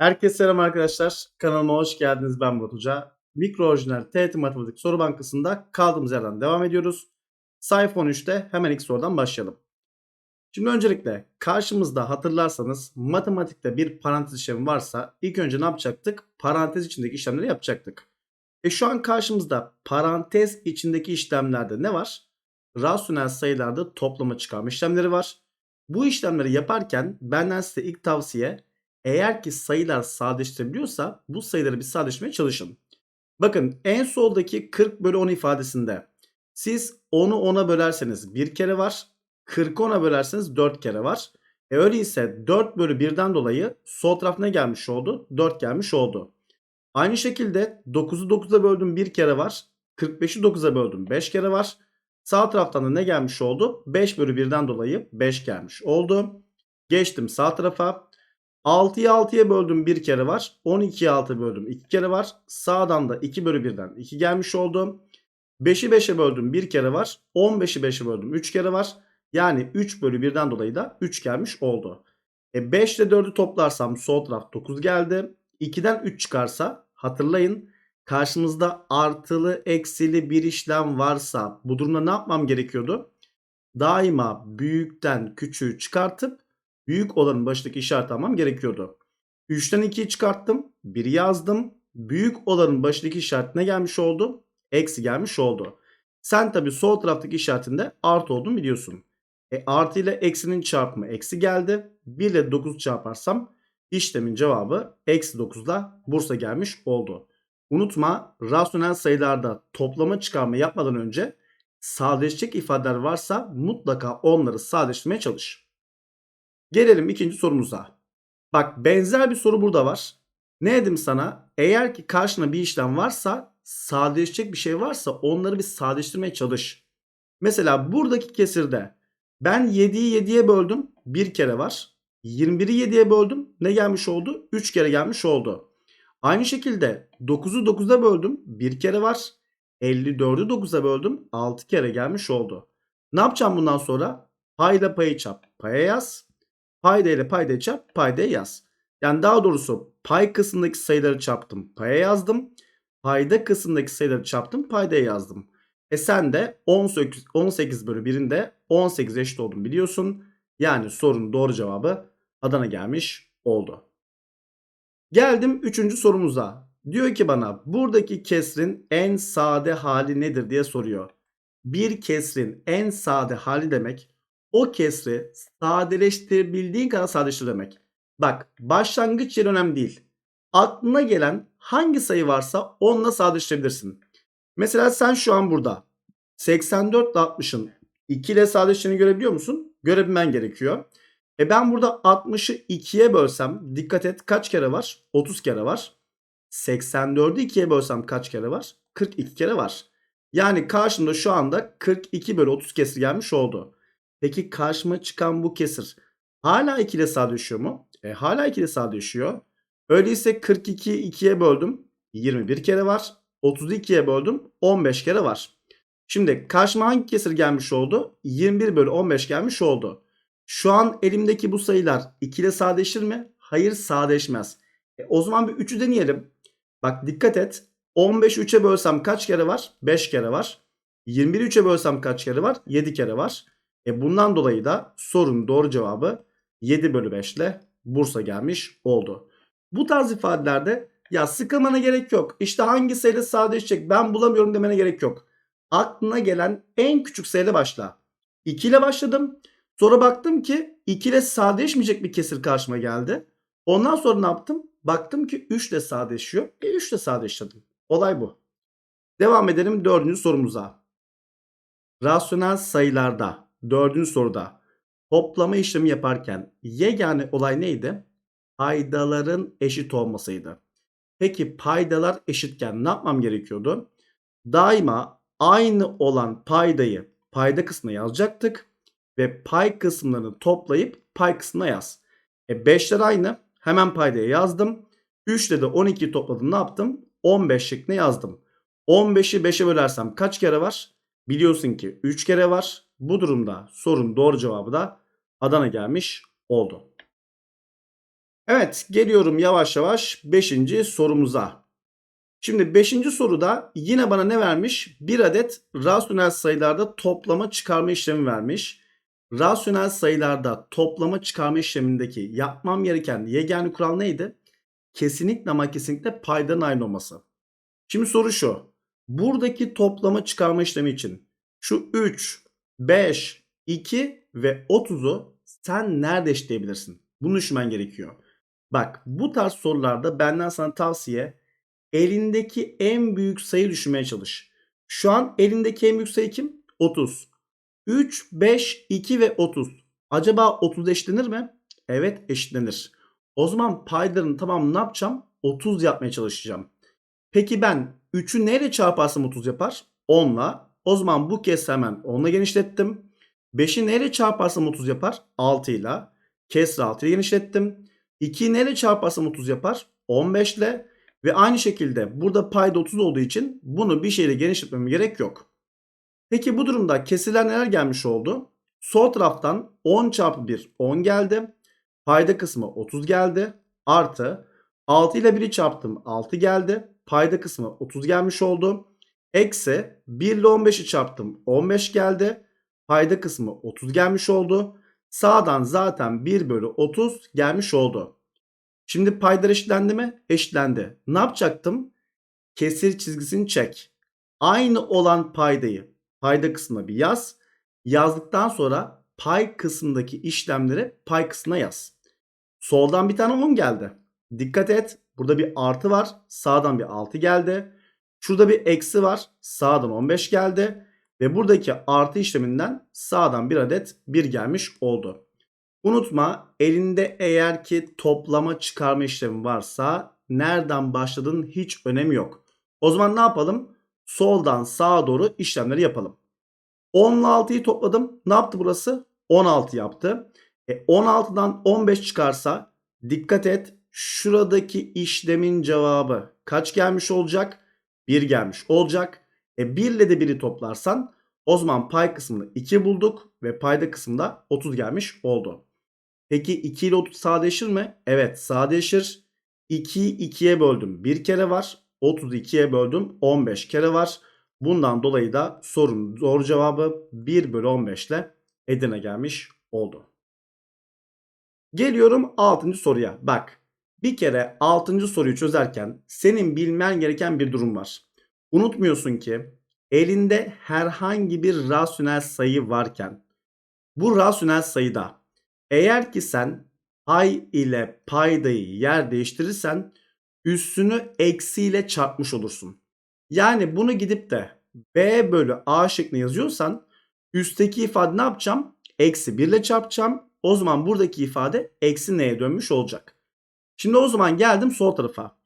Herkese selam arkadaşlar. Kanalıma hoş geldiniz. Ben Murat Hoca. Mikro orijinal TET Matematik Soru Bankası'nda kaldığımız yerden devam ediyoruz. Sayfa 13'te hemen ilk sorudan başlayalım. Şimdi öncelikle karşımızda hatırlarsanız matematikte bir parantez işlemi varsa ilk önce ne yapacaktık? Parantez içindeki işlemleri yapacaktık. E şu an karşımızda parantez içindeki işlemlerde ne var? Rasyonel sayılarda toplama çıkarma işlemleri var. Bu işlemleri yaparken benden size ilk tavsiye eğer ki sayılar sadeleştirebiliyorsa bu sayıları bir sadeleştirmeye çalışın. Bakın en soldaki 40 bölü 10 ifadesinde siz 10'u 10'a bölerseniz bir kere var. 40'ı 10'a bölerseniz 4 kere var. E öyleyse 4 bölü 1'den dolayı sol taraf ne gelmiş oldu? 4 gelmiş oldu. Aynı şekilde 9'u 9'a böldüm 1 kere var. 45'i 9'a böldüm 5 kere var. Sağ taraftan da ne gelmiş oldu? 5 bölü 1'den dolayı 5 gelmiş oldu. Geçtim sağ tarafa. 6'yı 6'ya böldüm 1 kere var. 12'yi 6'ya böldüm 2 kere var. Sağdan da 2 bölü 1'den 2 gelmiş oldu. 5'i 5'e böldüm 1 kere var. 15'i 5'e böldüm 3 kere var. Yani 3 bölü 1'den dolayı da 3 gelmiş oldu. E 5 ile 4'ü toplarsam sol taraf 9 geldi. 2'den 3 çıkarsa hatırlayın karşımızda artılı eksili bir işlem varsa bu durumda ne yapmam gerekiyordu? Daima büyükten küçüğü çıkartıp büyük olanın başındaki işareti almam gerekiyordu. 3'ten 2'yi çıkarttım. 1'i yazdım. Büyük olanın başındaki işaret ne gelmiş oldu? Eksi gelmiş oldu. Sen tabi sol taraftaki işaretinde artı olduğunu biliyorsun. E, artı ile eksinin çarpımı eksi geldi. 1 ile 9 çarparsam işlemin cevabı eksi 9 ile Bursa gelmiş oldu. Unutma rasyonel sayılarda toplama çıkarma yapmadan önce sadeleşecek ifadeler varsa mutlaka onları sadeleştirmeye çalış. Gelelim ikinci sorumuza. Bak benzer bir soru burada var. Ne dedim sana? Eğer ki karşına bir işlem varsa sadeleşecek bir şey varsa onları bir sadeleştirmeye çalış. Mesela buradaki kesirde ben 7'yi 7'ye böldüm. Bir kere var. 21'i 7'ye böldüm. Ne gelmiş oldu? 3 kere gelmiş oldu. Aynı şekilde 9'u 9'a böldüm. Bir kere var. 54'ü 9'a böldüm. 6 kere gelmiş oldu. Ne yapacağım bundan sonra? Payda payı çap. Paya yaz. Payda ile payda çarp. Paydaya yaz. Yani daha doğrusu pay kısmındaki sayıları çarptım. Paya yazdım. Payda kısmındaki sayıları çarptım. Paydaya yazdım. E sen de 18, 18 bölü 1'inde 18 eşit olduğunu biliyorsun. Yani sorunun doğru cevabı Adana gelmiş oldu. Geldim 3. sorumuza. Diyor ki bana buradaki kesrin en sade hali nedir diye soruyor. Bir kesrin en sade hali demek o kesri sadeleştirebildiğin kadar sadeleştir demek. Bak başlangıç yeri önemli değil. Aklına gelen hangi sayı varsa onunla sadeleştirebilirsin. Mesela sen şu an burada 84 ile 60'ın 2 ile sadeleştiğini görebiliyor musun? Görebilmen gerekiyor. E ben burada 60'ı 2'ye bölsem dikkat et kaç kere var? 30 kere var. 84'ü 2'ye bölsem kaç kere var? 42 kere var. Yani karşımda şu anda 42 bölü 30 kesir gelmiş oldu. Peki karşıma çıkan bu kesir hala 2 ile sadeleşiyor mu? E, hala 2 ile sadeleşiyor. Öyleyse 42'yi 2'ye böldüm. 21 kere var. 30'u 2'ye böldüm. 15 kere var. Şimdi karşıma hangi kesir gelmiş oldu? 21 bölü 15 gelmiş oldu. Şu an elimdeki bu sayılar 2 ile sadeleşir mi? Hayır sadeleşmez. E, o zaman bir 3'ü deneyelim. Bak dikkat et. 15 3'e bölsem kaç kere var? 5 kere var. 21 3'e bölsem kaç kere var? 7 kere var. E bundan dolayı da sorunun doğru cevabı 7 bölü 5 ile Bursa gelmiş oldu. Bu tarz ifadelerde ya sıkılmana gerek yok. İşte hangi sayıyla sadeleşecek ben bulamıyorum demene gerek yok. Aklına gelen en küçük sayıyla başla. 2 ile başladım. Sonra baktım ki 2 ile sadeleşmeyecek bir kesir karşıma geldi. Ondan sonra ne yaptım? Baktım ki 3 ile sadeleşiyor. E 3 ile sadeleştirdim. Olay bu. Devam edelim dördüncü sorumuza. Rasyonel sayılarda dördüncü soruda toplama işlemi yaparken yegane olay neydi? Paydaların eşit olmasıydı. Peki paydalar eşitken ne yapmam gerekiyordu? Daima aynı olan paydayı payda kısmına yazacaktık ve pay kısımlarını toplayıp pay kısmına yaz. E 5'ler aynı. Hemen paydaya yazdım. 3 ile de 12'yi topladım. Ne yaptım? 15 şeklinde yazdım. 15'i 5'e bölersem kaç kere var? Biliyorsun ki 3 kere var. Bu durumda sorun doğru cevabı da Adana gelmiş oldu. Evet geliyorum yavaş yavaş 5. sorumuza. Şimdi 5. soruda yine bana ne vermiş? Bir adet rasyonel sayılarda toplama çıkarma işlemi vermiş. Rasyonel sayılarda toplama çıkarma işlemindeki yapmam gereken yegane kural neydi? Kesinlikle ama kesinlikle paydanın aynı olması. Şimdi soru şu. Buradaki toplama çıkarma işlemi için şu 3, 5, 2 ve 30'u sen nerede eşitleyebilirsin? Bunu düşünmen gerekiyor. Bak bu tarz sorularda benden sana tavsiye elindeki en büyük sayı düşünmeye çalış. Şu an elindeki en büyük sayı kim? 30. 3, 5, 2 ve 30. Acaba 30 eşitlenir mi? Evet eşitlenir. O zaman paydarın tamamını ne yapacağım? 30 yapmaya çalışacağım. Peki ben 3'ü neyle çarparsam 30 yapar? 10'la. O zaman bu kez hemen 10'la genişlettim. 5'i neyle çarparsam 30 yapar? 6 ile. Kesri 6 ile genişlettim. 2'yi neyle çarparsam 30 yapar? 15 ile. Ve aynı şekilde burada payda 30 olduğu için bunu bir şeyle genişletmem gerek yok. Peki bu durumda kesiler neler gelmiş oldu? Sol taraftan 10 çarpı 1 10 geldi. Payda kısmı 30 geldi. Artı 6 ile 1'i çarptım 6 geldi. Payda kısmı 30 gelmiş oldu. Eksi 1 ile 15'i çarptım 15 geldi. Payda kısmı 30 gelmiş oldu. Sağdan zaten 1 bölü 30 gelmiş oldu. Şimdi paydalar eşitlendi mi? Eşitlendi. Ne yapacaktım? Kesir çizgisini çek. Aynı olan paydayı payda kısmına bir yaz. Yazdıktan sonra pay kısmındaki işlemleri pay kısmına yaz. Soldan bir tane 10 geldi. Dikkat et. Burada bir artı var. Sağdan bir 6 geldi. Şurada bir eksi var. Sağdan 15 geldi. Ve buradaki artı işleminden sağdan bir adet 1 gelmiş oldu. Unutma elinde eğer ki toplama çıkarma işlemi varsa nereden başladığın hiç önemi yok. O zaman ne yapalım? Soldan sağa doğru işlemleri yapalım. 10 ile 6'yı topladım. Ne yaptı burası? 16 yaptı. E 16'dan 15 çıkarsa dikkat et şuradaki işlemin cevabı kaç gelmiş olacak? 1 gelmiş olacak. E 1 ile de 1'i toplarsan o zaman pay kısmını 2 bulduk ve payda kısmında 30 gelmiş oldu. Peki 2 ile 30 sadeleşir mi? Evet sadeleşir. 2'yi 2'ye böldüm. Bir kere var. 30'u 2'ye böldüm. 15 kere var. Bundan dolayı da sorunun doğru cevabı 1 bölü 15 ile Edirne gelmiş oldu. Geliyorum 6. soruya. Bak bir kere 6. soruyu çözerken senin bilmen gereken bir durum var. Unutmuyorsun ki elinde herhangi bir rasyonel sayı varken bu rasyonel sayıda eğer ki sen pay ile paydayı yer değiştirirsen üstünü eksiyle çarpmış olursun. Yani bunu gidip de b bölü a şeklinde yazıyorsan üstteki ifade ne yapacağım? Eksi 1 ile çarpacağım. O zaman buradaki ifade eksi neye dönmüş olacak. Şimdi o zaman geldim sol tarafa.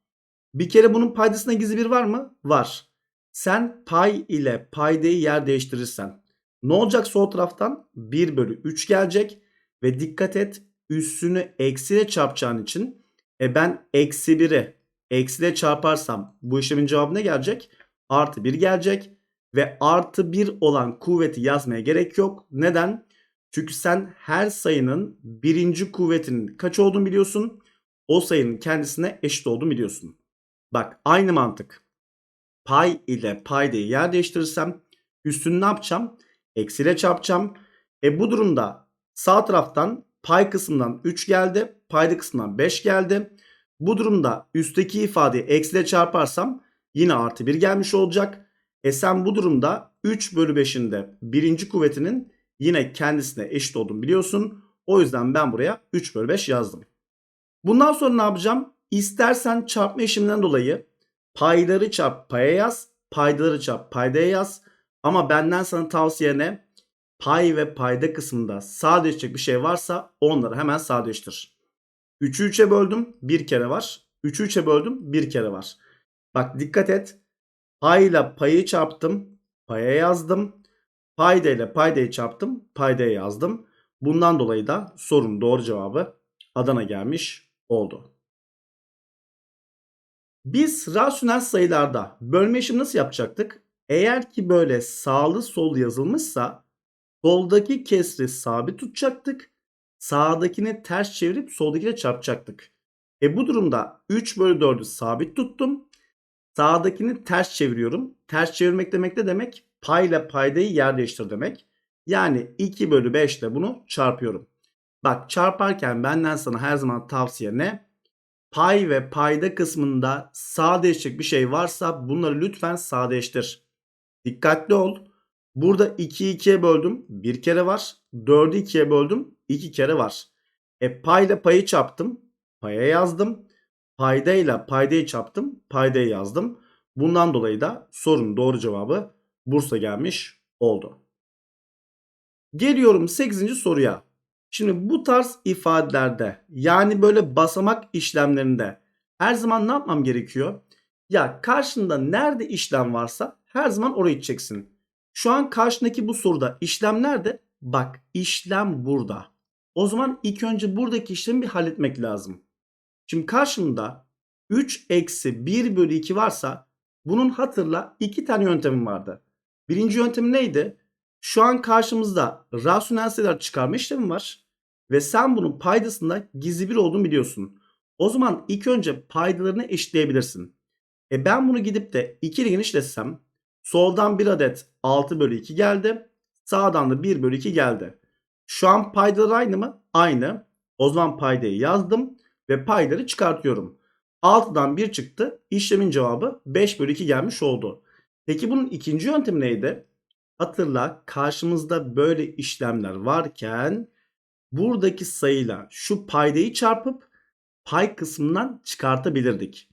Bir kere bunun paydasına gizli bir var mı? Var. Sen pay ile paydayı yer değiştirirsen ne olacak sol taraftan? 1 bölü 3 gelecek. Ve dikkat et üstünü eksiyle çarpacağın için e ben eksi 1'i eksiyle çarparsam bu işlemin cevabı ne gelecek? Artı 1 gelecek. Ve artı 1 olan kuvveti yazmaya gerek yok. Neden? Çünkü sen her sayının birinci kuvvetinin kaç olduğunu biliyorsun. O sayının kendisine eşit olduğunu biliyorsun. Bak aynı mantık. Pay ile paydayı yer değiştirirsem üstünü ne yapacağım? Eksiyle çarpacağım. E bu durumda sağ taraftan pay kısmından 3 geldi. Payda kısmından 5 geldi. Bu durumda üstteki ifadeyi eksiyle çarparsam yine artı 1 gelmiş olacak. E sen bu durumda 3 bölü 5'in de birinci kuvvetinin yine kendisine eşit olduğunu biliyorsun. O yüzden ben buraya 3 bölü 5 yazdım. Bundan sonra ne yapacağım? İstersen çarpma işleminden dolayı payları çarp paya yaz. Paydaları çarp paydaya yaz. Ama benden sana tavsiye ne? Pay ve payda kısmında sadeleşecek bir şey varsa onları hemen sadeleştir. 3'ü 3'e böldüm bir kere var. 3'ü 3'e böldüm bir kere var. Bak dikkat et. Payla payı çarptım. Paya yazdım. Payda ile paydayı çarptım. Paydaya yazdım. Bundan dolayı da sorunun doğru cevabı Adana gelmiş oldu. Biz rasyonel sayılarda bölme işlemi nasıl yapacaktık? Eğer ki böyle sağlı sol yazılmışsa soldaki kesri sabit tutacaktık. Sağdakini ters çevirip soldakine çarpacaktık. E bu durumda 3 bölü 4'ü sabit tuttum. Sağdakini ters çeviriyorum. Ters çevirmek demek ne demek? Pay ile paydayı yer değiştir demek. Yani 2 bölü 5 ile bunu çarpıyorum. Bak çarparken benden sana her zaman tavsiye ne? Pay ve payda kısmında sadeleşecek bir şey varsa bunları lütfen sadeleştir. Dikkatli ol. Burada 2'yi 2'ye böldüm. Bir kere var. 4'ü 2'ye böldüm. 2 kere var. E payla payı çarptım. Paya yazdım. Paydayla paydayı çarptım. Paydayı yazdım. Bundan dolayı da sorunun doğru cevabı Bursa gelmiş oldu. Geliyorum 8. soruya. Şimdi bu tarz ifadelerde yani böyle basamak işlemlerinde her zaman ne yapmam gerekiyor? Ya karşında nerede işlem varsa her zaman oraya gideceksin. Şu an karşındaki bu soruda işlem nerede? Bak işlem burada. O zaman ilk önce buradaki işlemi bir halletmek lazım. Şimdi karşımda 3 eksi 1 bölü 2 varsa bunun hatırla iki tane yöntemim vardı. Birinci yöntem neydi? Şu an karşımızda rasyonel sayılar çıkarma işlemi var. Ve sen bunun paydasında gizli bir olduğunu biliyorsun. O zaman ilk önce paydalarını eşitleyebilirsin. E ben bunu gidip de 2 ile genişletsem soldan bir adet 6 bölü 2 geldi. Sağdan da 1 bölü 2 geldi. Şu an paydalar aynı mı? Aynı. O zaman paydayı yazdım ve payları çıkartıyorum. 6'dan 1 çıktı. İşlemin cevabı 5 bölü 2 gelmiş oldu. Peki bunun ikinci yöntemi neydi? Hatırla karşımızda böyle işlemler varken buradaki sayıyla şu paydayı çarpıp pay kısmından çıkartabilirdik.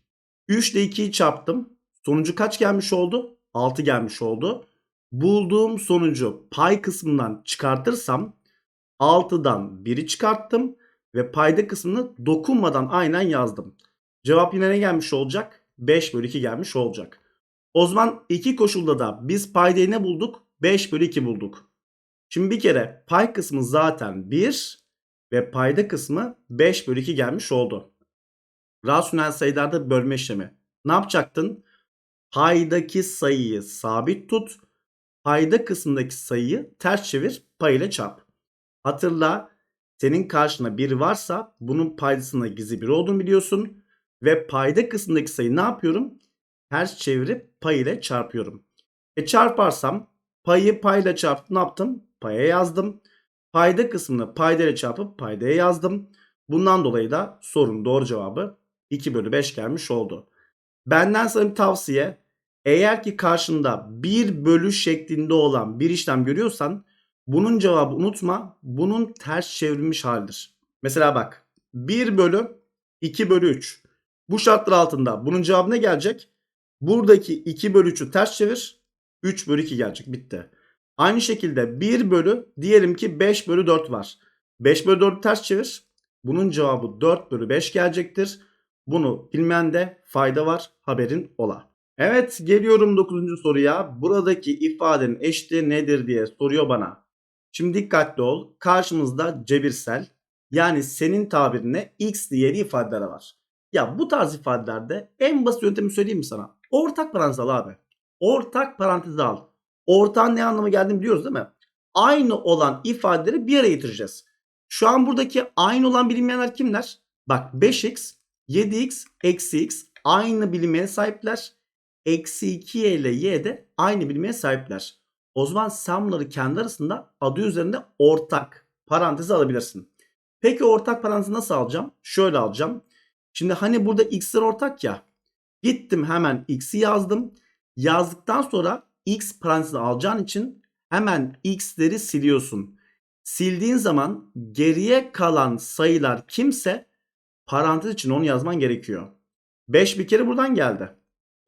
3 ile 2'yi çarptım. Sonucu kaç gelmiş oldu? 6 gelmiş oldu. Bulduğum sonucu pay kısmından çıkartırsam 6'dan 1'i çıkarttım ve payda kısmını dokunmadan aynen yazdım. Cevap yine ne gelmiş olacak? 5 bölü 2 gelmiş olacak. O zaman iki koşulda da biz paydayı ne bulduk? 5 bölü 2 bulduk. Şimdi bir kere pay kısmı zaten 1 ve payda kısmı 5 bölü 2 gelmiş oldu. Rasyonel sayılarda bölme işlemi. Ne yapacaktın? Paydaki sayıyı sabit tut. Payda kısmındaki sayıyı ters çevir. Pay ile çarp. Hatırla senin karşına 1 varsa bunun paydasında gizli 1 olduğunu biliyorsun. Ve payda kısmındaki sayı ne yapıyorum? Ters çevirip pay ile çarpıyorum. E çarparsam payı payla çarptım ne yaptım? Paya yazdım. Payda kısmını payda ile çarpıp paydaya yazdım. Bundan dolayı da sorunun doğru cevabı 2 bölü 5 gelmiş oldu. Benden sana bir tavsiye. Eğer ki karşında 1 bölü şeklinde olan bir işlem görüyorsan bunun cevabı unutma. Bunun ters çevrilmiş halidir. Mesela bak 1 bölü 2 bölü 3. Bu şartlar altında bunun cevabı ne gelecek? Buradaki 2 bölü 3'ü ters çevir. 3 bölü 2 gelecek. Bitti. Aynı şekilde 1 bölü diyelim ki 5 bölü 4 var. 5 bölü 4'ü ters çevir. Bunun cevabı 4 bölü 5 gelecektir. Bunu bilmende fayda var. Haberin ola. Evet geliyorum 9. soruya. Buradaki ifadenin eşliği nedir diye soruyor bana. Şimdi dikkatli ol. Karşımızda cebirsel yani senin tabirine x diğeri ifadeler var. Ya bu tarz ifadelerde en basit yöntemi söyleyeyim mi sana? Ortak parantez al abi. Ortak parantez al. Ortağın ne anlama geldiğini biliyoruz değil mi? Aynı olan ifadeleri bir araya getireceğiz. Şu an buradaki aynı olan bilinmeyenler kimler? Bak 5x, 7x, eksi x aynı bilinmeye sahipler. Eksi 2 ile y de aynı bilinmeye sahipler. O zaman sen bunları kendi arasında adı üzerinde ortak parantezi alabilirsin. Peki ortak parantezi nasıl alacağım? Şöyle alacağım. Şimdi hani burada x'ler ortak ya. Gittim hemen x'i yazdım. Yazdıktan sonra x parantezi alacağın için hemen x'leri siliyorsun. Sildiğin zaman geriye kalan sayılar kimse parantez için onu yazman gerekiyor. 5 bir kere buradan geldi.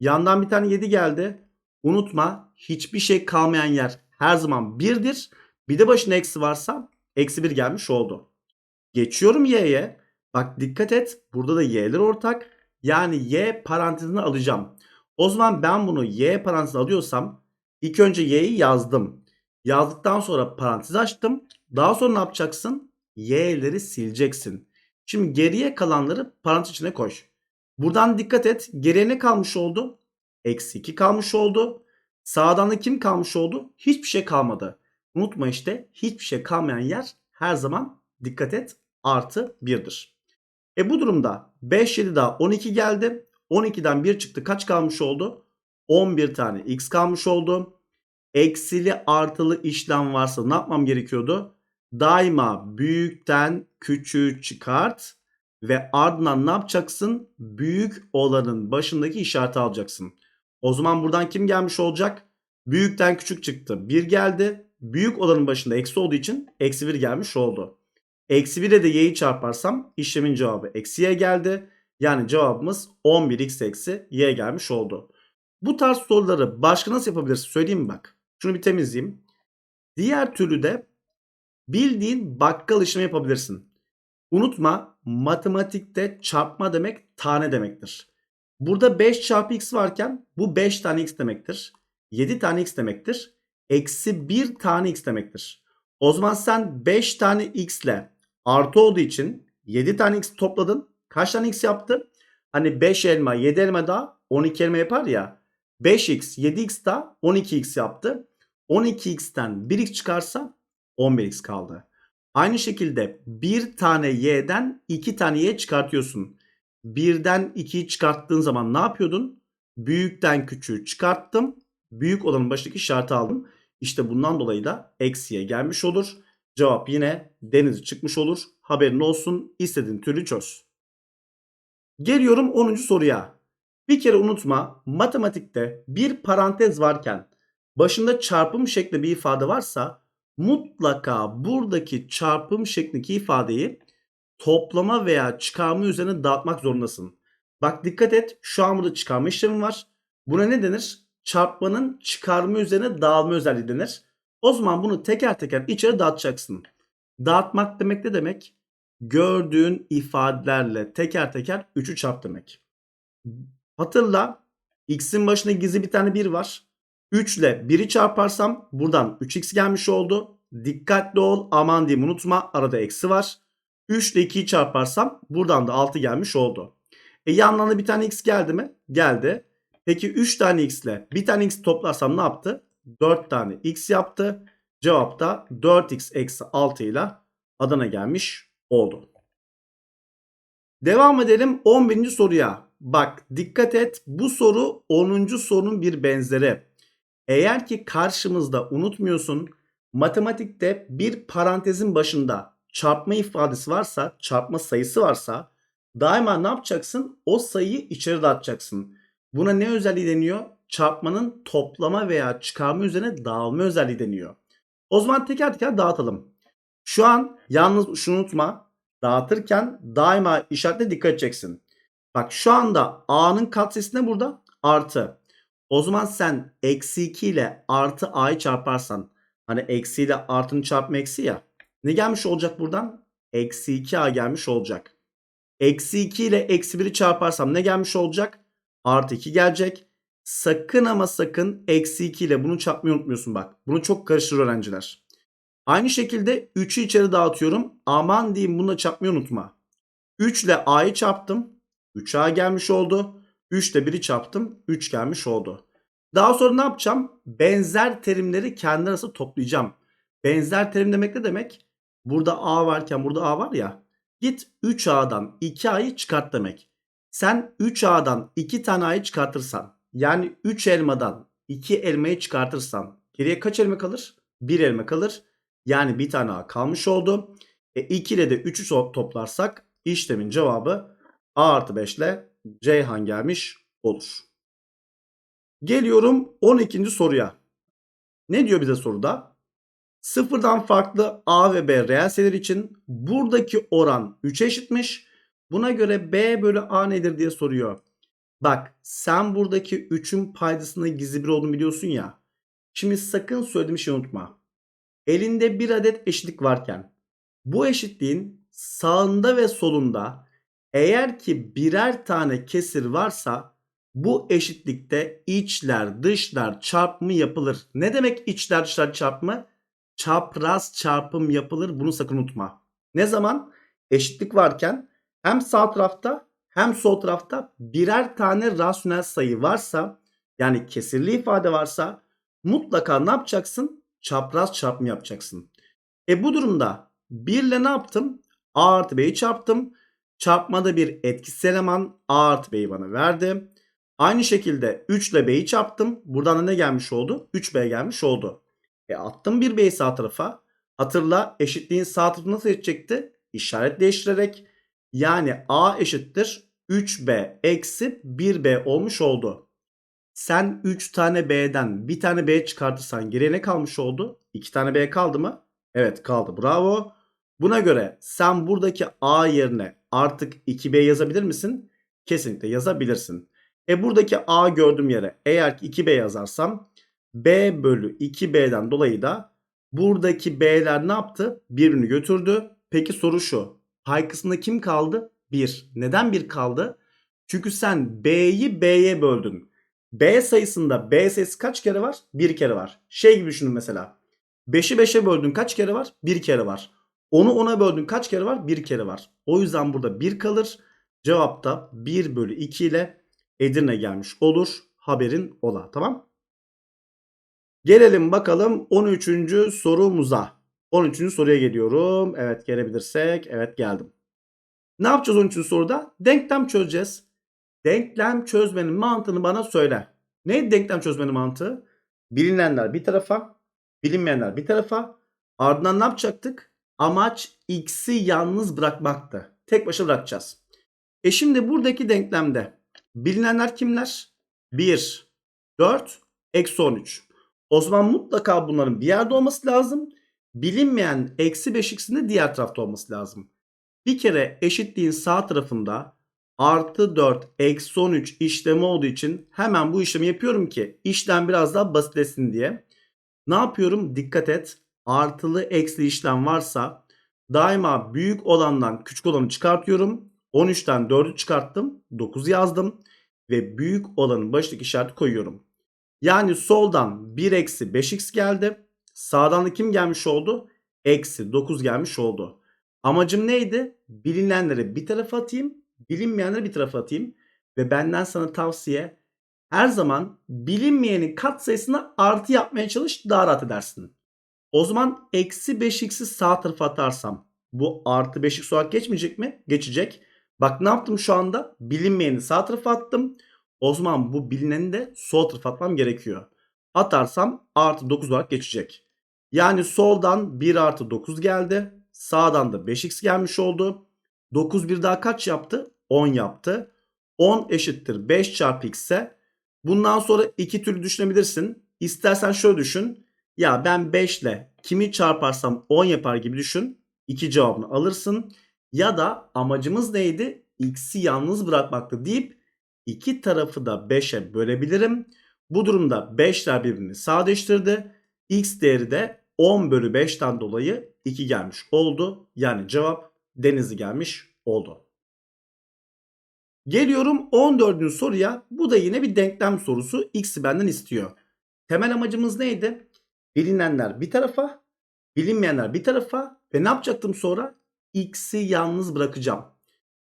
Yandan bir tane 7 geldi. Unutma hiçbir şey kalmayan yer her zaman 1'dir. Bir de başına eksi varsa eksi 1 gelmiş oldu. Geçiyorum y'ye. Bak dikkat et burada da y'ler ortak. Yani y parantezini alacağım. O zaman ben bunu y parantezine alıyorsam ilk önce y'yi yazdım. Yazdıktan sonra parantez açtım. Daha sonra ne yapacaksın? Y'leri sileceksin. Şimdi geriye kalanları parantez içine koy. Buradan dikkat et. Geriye ne kalmış oldu? Eksi 2 kalmış oldu. Sağdan da kim kalmış oldu? Hiçbir şey kalmadı. Unutma işte hiçbir şey kalmayan yer her zaman dikkat et artı 1'dir. E bu durumda 5 7 daha 12 geldi. 12'den 1 çıktı. Kaç kalmış oldu? 11 tane x kalmış oldu. Eksili artılı işlem varsa ne yapmam gerekiyordu? Daima büyükten küçüğü çıkart ve ardından ne yapacaksın? Büyük olanın başındaki işareti alacaksın. O zaman buradan kim gelmiş olacak? Büyükten küçük çıktı. 1 geldi. Büyük olanın başında eksi olduğu için eksi 1 gelmiş oldu. Eksi 1'e de y'yi çarparsam işlemin cevabı eksi y geldi. Yani cevabımız 11x eksi y gelmiş oldu. Bu tarz soruları başka nasıl yapabilirsin söyleyeyim mi bak. Şunu bir temizleyeyim. Diğer türlü de bildiğin bakkal işlemi yapabilirsin. Unutma matematikte çarpma demek tane demektir. Burada 5 çarpı x varken bu 5 tane x demektir. 7 tane x demektir. Eksi 1 tane x demektir. O zaman sen 5 tane x ile artı olduğu için 7 tane x topladın. Kaç tane x yaptı? Hani 5 elma 7 elma daha 12 elma yapar ya. 5x 7x daha 12x yaptı. 12x'ten 1x çıkarsa 11x kaldı. Aynı şekilde bir tane y'den iki tane y çıkartıyorsun. Birden 2'yi çıkarttığın zaman ne yapıyordun? Büyükten küçüğü çıkarttım. Büyük olanın başındaki işareti aldım. İşte bundan dolayı da eksiye gelmiş olur. Cevap yine deniz çıkmış olur. Haberin olsun. İstediğin türlü çöz. Geliyorum 10. soruya. Bir kere unutma matematikte bir parantez varken başında çarpım şekli bir ifade varsa mutlaka buradaki çarpım şeklindeki ifadeyi toplama veya çıkarma üzerine dağıtmak zorundasın. Bak dikkat et şu an burada çıkarma işlemi var. Buna ne denir? Çarpmanın çıkarma üzerine dağılma özelliği denir. O zaman bunu teker teker içeri dağıtacaksın. Dağıtmak demek ne demek? Gördüğün ifadelerle teker teker 3'ü çarp demek. Hatırla x'in başında gizli bir tane 1 var. 3 ile 1'i çarparsam buradan 3x gelmiş oldu. Dikkatli ol aman diyeyim unutma arada eksi var. 3 ile 2'yi çarparsam buradan da 6 gelmiş oldu. E yandan da bir tane x geldi mi? Geldi. Peki 3 tane x ile bir tane x toplarsam ne yaptı? 4 tane x yaptı. Cevap da 4x eksi 6 ile Adana gelmiş oldu. Devam edelim 11. soruya. Bak dikkat et bu soru 10. sorunun bir benzeri. Eğer ki karşımızda unutmuyorsun matematikte bir parantezin başında çarpma ifadesi varsa, çarpma sayısı varsa daima ne yapacaksın? O sayıyı içeri dağıtacaksın. Buna ne özelliği deniyor? Çarpmanın toplama veya çıkarma üzerine dağılma özelliği deniyor. O zaman teker teker dağıtalım. Şu an yalnız şunu unutma. Dağıtırken daima işaretle dikkat edeceksin. Bak şu anda A'nın katsayısı ne burada? Artı. O zaman sen eksi 2 ile artı A'yı çarparsan hani eksi ile artının çarpma eksi ya. Ne gelmiş olacak buradan? Eksi 2A gelmiş olacak. Eksi 2 ile eksi 1'i çarparsam ne gelmiş olacak? Artı 2 gelecek. Sakın ama sakın eksi 2 ile bunu çarpmayı unutmuyorsun bak. Bunu çok karıştırır öğrenciler. Aynı şekilde 3'ü içeri dağıtıyorum. Aman diyeyim bunu da çarpmayı unutma. 3 ile A'yı çarptım. 3A gelmiş oldu. 3 ile 1'i çarptım. 3 gelmiş oldu. Daha sonra ne yapacağım? Benzer terimleri kendi arası toplayacağım. Benzer terim demek ne demek? Burada A varken burada A var ya. Git 3A'dan 2A'yı çıkart demek. Sen 3A'dan 2 tane A'yı çıkartırsan yani 3 elmadan 2 elmayı çıkartırsan geriye kaç elma kalır? 1 elma kalır. Yani bir tane A kalmış oldu. E 2 ile de 3'ü toplarsak işlemin cevabı A artı 5 ile Ceyhan gelmiş olur. Geliyorum 12. soruya. Ne diyor bize soruda? Sıfırdan farklı A ve B reel sayılar için buradaki oran 3 eşitmiş. Buna göre B bölü A nedir diye soruyor. Bak sen buradaki 3'ün paydasında gizli bir olduğunu biliyorsun ya. Şimdi sakın söylediğim şeyi unutma. Elinde bir adet eşitlik varken bu eşitliğin sağında ve solunda eğer ki birer tane kesir varsa bu eşitlikte içler dışlar çarpımı yapılır. Ne demek içler dışlar çarpımı? Çapraz çarpım yapılır. Bunu sakın unutma. Ne zaman? Eşitlik varken hem sağ tarafta hem sol tarafta birer tane rasyonel sayı varsa yani kesirli ifade varsa mutlaka ne yapacaksın? Çapraz çarpım yapacaksın. E bu durumda 1 ile ne yaptım? A artı B'yi çarptım. Çarpmada bir etkisiz eleman A artı B'yi bana verdi. Aynı şekilde 3 ile B'yi çarptım. Buradan da ne gelmiş oldu? 3B gelmiş oldu. E attım bir B'yi sağ tarafa. Hatırla eşitliğin sağ tarafı nasıl edecekti? İşaret değiştirerek. Yani A eşittir 3B eksi 1B olmuş oldu. Sen 3 tane B'den bir tane B çıkartırsan geriye ne kalmış oldu? 2 tane B kaldı mı? Evet kaldı bravo. Buna göre sen buradaki A yerine artık 2B yazabilir misin? Kesinlikle yazabilirsin. E buradaki A gördüğüm yere eğer ki 2B yazarsam B bölü 2B'den dolayı da buradaki B'ler ne yaptı? Birbirini götürdü. Peki soru şu. Pay kısmında kim kaldı? 1. Neden 1 kaldı? Çünkü sen B'yi B'ye böldün. B sayısında B sayısı kaç kere var? 1 kere var. Şey gibi düşünün mesela. 5'i 5'e böldün kaç kere var? 1 kere var. Onu 10'a böldün kaç kere var? 1 kere var. O yüzden burada 1 kalır. Cevapta 1 bölü 2 ile Edirne gelmiş olur. Haberin ola. Tamam. Gelelim bakalım 13. sorumuza. 13. soruya geliyorum. Evet gelebilirsek. Evet geldim. Ne yapacağız 13. soruda? Denklem çözeceğiz. Denklem çözmenin mantığını bana söyle. Neydi denklem çözmenin mantığı? Bilinenler bir tarafa, bilinmeyenler bir tarafa. Ardından ne yapacaktık? Amaç x'i yalnız bırakmaktı. Tek başına bırakacağız. E şimdi buradaki denklemde bilinenler kimler? 1, 4, eksi 13. O zaman mutlaka bunların bir yerde olması lazım. Bilinmeyen eksi 5x'in de diğer tarafta olması lazım. Bir kere eşitliğin sağ tarafında artı 4 eksi 13 işlemi olduğu için hemen bu işlemi yapıyorum ki işlem biraz daha basitleşsin diye. Ne yapıyorum? Dikkat et. Artılı eksi işlem varsa daima büyük olandan küçük olanı çıkartıyorum. 13'ten 4'ü çıkarttım. 9 yazdım. Ve büyük olanın başındaki işareti koyuyorum. Yani soldan 1 eksi 5x geldi. Sağdan da kim gelmiş oldu? Eksi 9 gelmiş oldu. Amacım neydi? Bilinenleri bir tarafa atayım. Bilinmeyenleri bir tarafa atayım. Ve benden sana tavsiye her zaman bilinmeyenin katsayısına artı yapmaya çalış daha rahat edersin. O zaman eksi 5x'i sağ tarafa atarsam bu artı 5x olarak geçmeyecek mi? Geçecek. Bak ne yaptım şu anda? Bilinmeyeni sağ tarafa attım. O zaman bu bilineni de sol tarafa atmam gerekiyor. Atarsam artı 9 olarak geçecek. Yani soldan 1 artı 9 geldi. Sağdan da 5x gelmiş oldu. 9 bir daha kaç yaptı? 10 yaptı. 10 eşittir 5 çarpı x ise bundan sonra iki türlü düşünebilirsin. İstersen şöyle düşün. Ya ben 5 ile kimi çarparsam 10 yapar gibi düşün. İki cevabını alırsın. Ya da amacımız neydi? X'i yalnız bırakmaktı deyip iki tarafı da 5'e bölebilirim. Bu durumda 5'ler birbirini sadeleştirdi. X değeri de 10 bölü 5'ten dolayı 2 gelmiş oldu. Yani cevap Denizli gelmiş oldu. Geliyorum 14. soruya. Bu da yine bir denklem sorusu. X'i benden istiyor. Temel amacımız neydi? Bilinenler bir tarafa, bilinmeyenler bir tarafa ve ne yapacaktım sonra? X'i yalnız bırakacağım.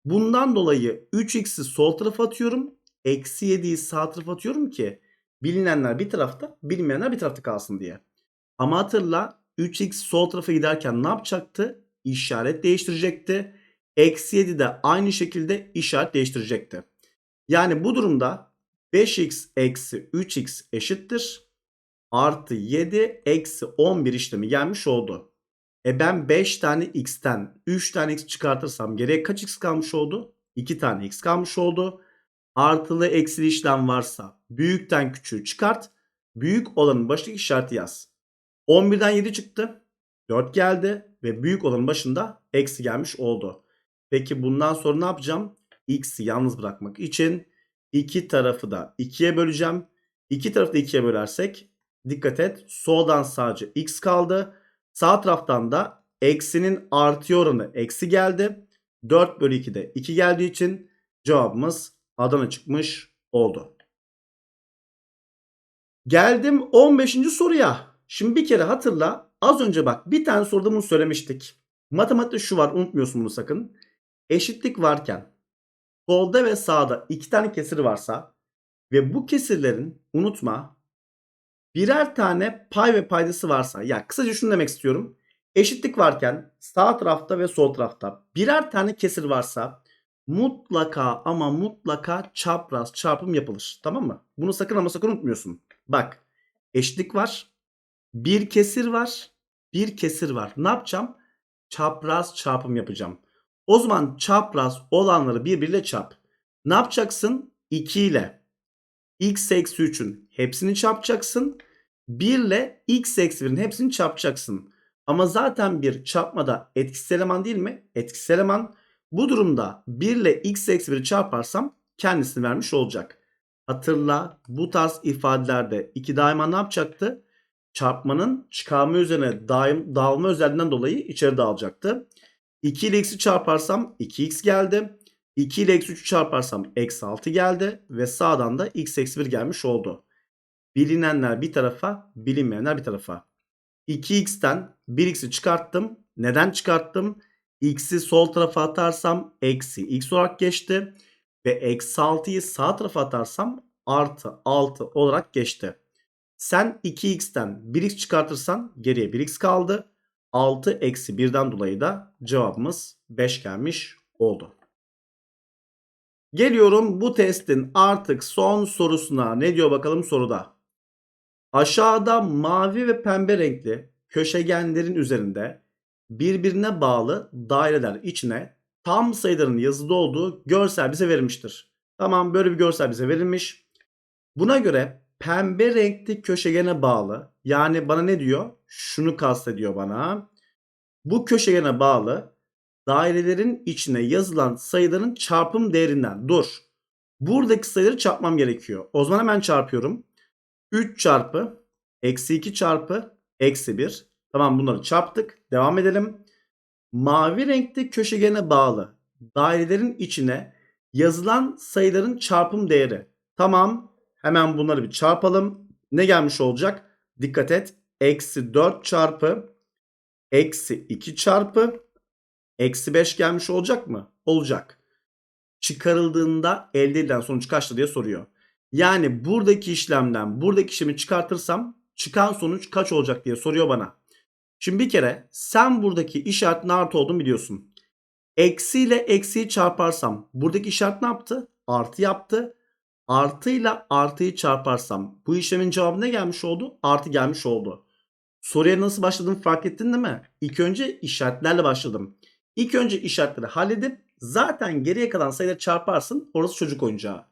Bundan dolayı 3x'i sol tarafa atıyorum. Eksi 7'yi sağ tarafa atıyorum ki bilinenler bir tarafta, bilinmeyenler bir tarafta kalsın diye. Ama hatırla 3x sol tarafa giderken ne yapacaktı? İşaret değiştirecekti. Eksi 7 de aynı şekilde işaret değiştirecekti. Yani bu durumda 5x eksi 3x eşittir. Artı 7 eksi 11 işlemi gelmiş oldu. E ben 5 tane x'ten 3 tane x çıkartırsam geriye kaç x kalmış oldu? 2 tane x kalmış oldu. Artılı eksili işlem varsa büyükten küçüğü çıkart. Büyük olanın başındaki işareti yaz. 11'den 7 çıktı. 4 geldi ve büyük olanın başında eksi gelmiş oldu. Peki bundan sonra ne yapacağım? X'i yalnız bırakmak için iki tarafı da 2'ye böleceğim. İki tarafı da 2'ye bölersek dikkat et soldan sadece x kaldı. Sağ taraftan da eksinin artı oranı eksi geldi. 4 bölü 2'de 2 geldiği için cevabımız Adana çıkmış oldu. Geldim 15. soruya. Şimdi bir kere hatırla. Az önce bak bir tane soruda bunu söylemiştik. Matematikte şu var unutmuyorsun bunu sakın. Eşitlik varken solda ve sağda iki tane kesir varsa ve bu kesirlerin unutma birer tane pay ve paydası varsa ya kısaca şunu demek istiyorum. Eşitlik varken sağ tarafta ve sol tarafta birer tane kesir varsa mutlaka ama mutlaka çapraz çarpım yapılır. Tamam mı? Bunu sakın ama sakın unutmuyorsun. Bak eşitlik var. Bir kesir var. Bir kesir var. Ne yapacağım? Çapraz çarpım yapacağım. O zaman çapraz olanları birbiriyle çarp. Ne yapacaksın? 2 ile x eksi 3'ün hepsini çarpacaksın. 1 ile x eksi 1'in hepsini çarpacaksın. Ama zaten bir çarpmada etkisiz eleman değil mi? Etkisiz eleman. Bu durumda 1 ile x eksi 1'i çarparsam kendisini vermiş olacak. Hatırla bu tarz ifadelerde 2 daima ne yapacaktı? Çarpmanın çıkarma üzerine daim, dağılma özelliğinden dolayı içeri dağılacaktı. 2 ile x'i çarparsam 2x geldi. 2 ile eksi 3'ü çarparsam eksi 6 geldi. Ve sağdan da x eksi 1 gelmiş oldu. Bilinenler bir tarafa, bilinmeyenler bir tarafa. 2x'ten 1x'i çıkarttım. Neden çıkarttım? x'i sol tarafa atarsam eksi x olarak geçti. Ve eksi 6'yı sağ tarafa atarsam artı 6 olarak geçti. Sen 2x'ten 1x çıkartırsan geriye 1x kaldı. 6 eksi 1'den dolayı da cevabımız 5 gelmiş oldu. Geliyorum bu testin artık son sorusuna. Ne diyor bakalım soruda? Aşağıda mavi ve pembe renkli köşegenlerin üzerinde birbirine bağlı daireler içine tam sayıların yazılı olduğu görsel bize verilmiştir. Tamam böyle bir görsel bize verilmiş. Buna göre pembe renkli köşegene bağlı yani bana ne diyor? Şunu kastediyor bana. Bu köşegene bağlı dairelerin içine yazılan sayıların çarpım değerinden dur. Buradaki sayıları çarpmam gerekiyor. O zaman hemen çarpıyorum. 3 çarpı eksi 2 çarpı eksi 1. Tamam bunları çarptık. Devam edelim. Mavi renkli köşegene bağlı dairelerin içine yazılan sayıların çarpım değeri. Tamam. Hemen bunları bir çarpalım. Ne gelmiş olacak? Dikkat et. Eksi 4 çarpı eksi 2 çarpı eksi 5 gelmiş olacak mı? Olacak. Çıkarıldığında elde edilen sonuç kaçtı diye soruyor. Yani buradaki işlemden buradaki işlemi çıkartırsam çıkan sonuç kaç olacak diye soruyor bana. Şimdi bir kere sen buradaki işaretin artı olduğunu biliyorsun. Eksi ile eksiyi çarparsam buradaki işaret ne yaptı? Artı yaptı. Artı ile artıyı çarparsam bu işlemin cevabı ne gelmiş oldu? Artı gelmiş oldu. Soruya nasıl başladım fark ettin değil mi? İlk önce işaretlerle başladım. İlk önce işaretleri halledip zaten geriye kalan sayıları çarparsın. Orası çocuk oyuncağı.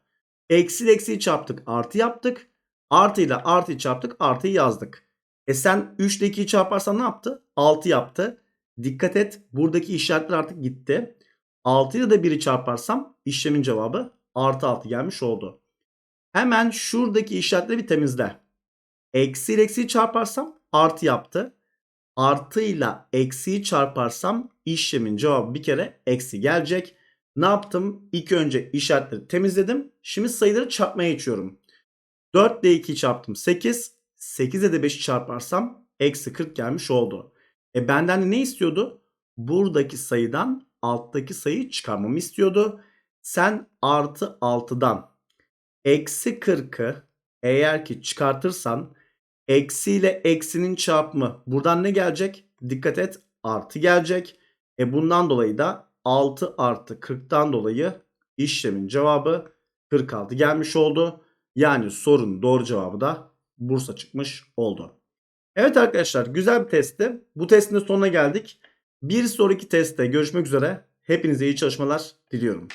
Eksi eksiyi çarptık. Artı yaptık. Artı ile artıyı çarptık. Artıyı yazdık. E sen 3 ile 2'yi çarparsan ne yaptı? 6 yaptı. Dikkat et. Buradaki işaretler artık gitti. 6 ile de 1'i çarparsam işlemin cevabı artı 6 gelmiş oldu. Hemen şuradaki işaretleri bir temizle. Eksi ile eksiyi çarparsam artı yaptı. Artıyla eksiyi çarparsam işlemin cevabı bir kere eksi gelecek. Ne yaptım? İlk önce işaretleri temizledim. Şimdi sayıları çarpmaya geçiyorum. 4 ile 2'yi çarptım 8. 8 ile de 5'i çarparsam eksi 40 gelmiş oldu. E benden de ne istiyordu? Buradaki sayıdan alttaki sayıyı çıkarmamı istiyordu. Sen artı 6'dan eksi 40'ı eğer ki çıkartırsan eksi ile eksinin çarpımı buradan ne gelecek? Dikkat et artı gelecek. E bundan dolayı da 6 artı 40'tan dolayı işlemin cevabı 46 gelmiş oldu. Yani sorunun doğru cevabı da Bursa çıkmış oldu. Evet arkadaşlar güzel bir testti. Bu testin sonuna geldik. Bir sonraki testte görüşmek üzere. Hepinize iyi çalışmalar diliyorum.